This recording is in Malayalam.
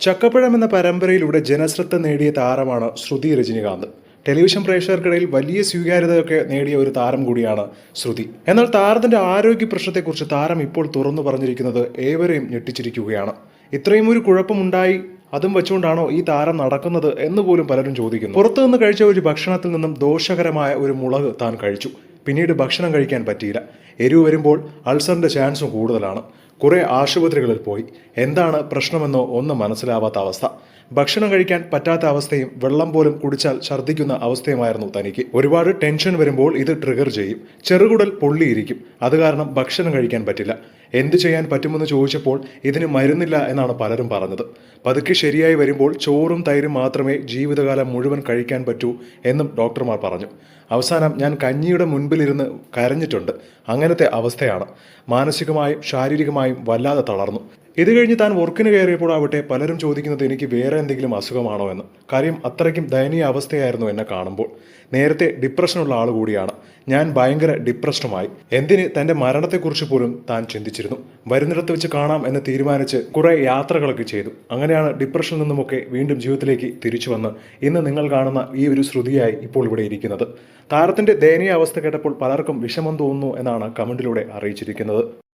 ചക്കപ്പഴം എന്ന പരമ്പരയിലൂടെ ജനശ്രദ്ധ നേടിയ താരമാണ് ശ്രുതി രജനികാന്ത്. ടെലിവിഷൻ പ്രേക്ഷകർക്കിടയിൽ വലിയ സ്വീകാര്യതയൊക്കെ നേടിയ ഒരു താരം കൂടിയാണ് ശ്രുതി. എന്നാൽ താരത്തിന്റെ ആരോഗ്യ പ്രശ്നത്തെക്കുറിച്ച് താരം ഇപ്പോൾ തുറന്നു പറഞ്ഞിരിക്കുന്നത് ഏവരെയും ഞെട്ടിച്ചിരിക്കുകയാണ്. ഇത്രയും ഒരു കുഴപ്പമുണ്ടായി അതും വെച്ചുകൊണ്ടാണോ ഈ താരം നടക്കുന്നത് എന്ന് പോലും പലരും ചോദിക്കുന്നു. പുറത്തു നിന്ന് കഴിച്ച ഒരു ഭക്ഷണത്തിൽ നിന്നും ദോഷകരമായ ഒരു മുളക് താൻ കഴിച്ചു. പിന്നീട് ഭക്ഷണം കഴിക്കാൻ പറ്റിയില്ല. എരിവ് വരുമ്പോൾ അൾസറിന്റെ ചാൻസും കൂടുതലാണ്. കുറെ ആശുപത്രികളിൽ പോയി. എന്താണ് പ്രശ്നമെന്നോ ഒന്നും മനസ്സിലാവാത്ത അവസ്ഥ. ഭക്ഷണം കഴിക്കാൻ പറ്റാത്ത അവസ്ഥയും വെള്ളം പോലും കുടിച്ചാൽ ഛർദ്ദിക്കുന്ന അവസ്ഥയുമായിരുന്നു തനിക്ക്. ഒരുപാട് ടെൻഷൻ വരുമ്പോൾ ഇത് ട്രിഗർ ചെയ്യും. ചെറുകുടൽ പൊള്ളിയിരിക്കും. അത് കാരണം ഭക്ഷണം കഴിക്കാൻ പറ്റില്ല. എന്ത് ചെയ്യാൻ പറ്റുമെന്ന് ചോദിച്ചപ്പോൾ ഇതിന് മരുന്നില്ല എന്നാണ് പലരും പറഞ്ഞത്. പതുക്കെ ശരിയായി വരുമ്പോൾ ചോറും തൈരും മാത്രമേ ജീവിതകാലം മുഴുവൻ കഴിക്കാൻ പറ്റൂ എന്നും ഡോക്ടർമാർ പറഞ്ഞു. അവസാനം ഞാൻ കഞ്ഞിയുടെ മുൻപിലിരുന്ന് കരഞ്ഞിട്ടുണ്ട്. അങ്ങനത്തെ അവസ്ഥയാണ്. മാനസികമായും ശാരീരികമായും വല്ലാതെ തളർന്നു. ഇത് കഴിഞ്ഞ് താൻ വർക്കിന് കയറിയപ്പോൾ ആവട്ടെ പലരും ചോദിക്കുന്നത് എനിക്ക് വേറെ എന്തെങ്കിലും അസുഖമാണോ എന്ന്. കാര്യം അത്രയ്ക്കും ദയനീയ അവസ്ഥയായിരുന്നു എന്നെ കാണുമ്പോൾ. നേരത്തെ ഡിപ്രഷനുള്ള ആൾ കൂടിയാണ്. ഞാൻ ഭയങ്കര ഡിപ്രഷനുമായി. എന്തിന് തന്റെ മരണത്തെക്കുറിച്ച് പോലും താൻ ചിന്തിച്ചിരുന്നു. വരുന്നിടത്ത് വെച്ച് കാണാം എന്ന് തീരുമാനിച്ച് കുറേ യാത്രകളൊക്കെ ചെയ്തു. അങ്ങനെയാണ് ഡിപ്രഷനിൽ നിന്നുമൊക്കെ വീണ്ടും ജീവിതത്തിലേക്ക് തിരിച്ചു വന്ന് ഇന്ന് നിങ്ങൾ കാണുന്ന ഈ ഒരു ശ്രുതിയായി ഇപ്പോൾ ഇവിടെ ഇരിക്കുന്നത്. താരത്തിന്റെ ദയനീയ അവസ്ഥ കേട്ടപ്പോൾ പലർക്കും വിഷമം തോന്നുന്നു എന്നാണ് കമന്റിലൂടെ അറിയിച്ചിരിക്കുന്നത്.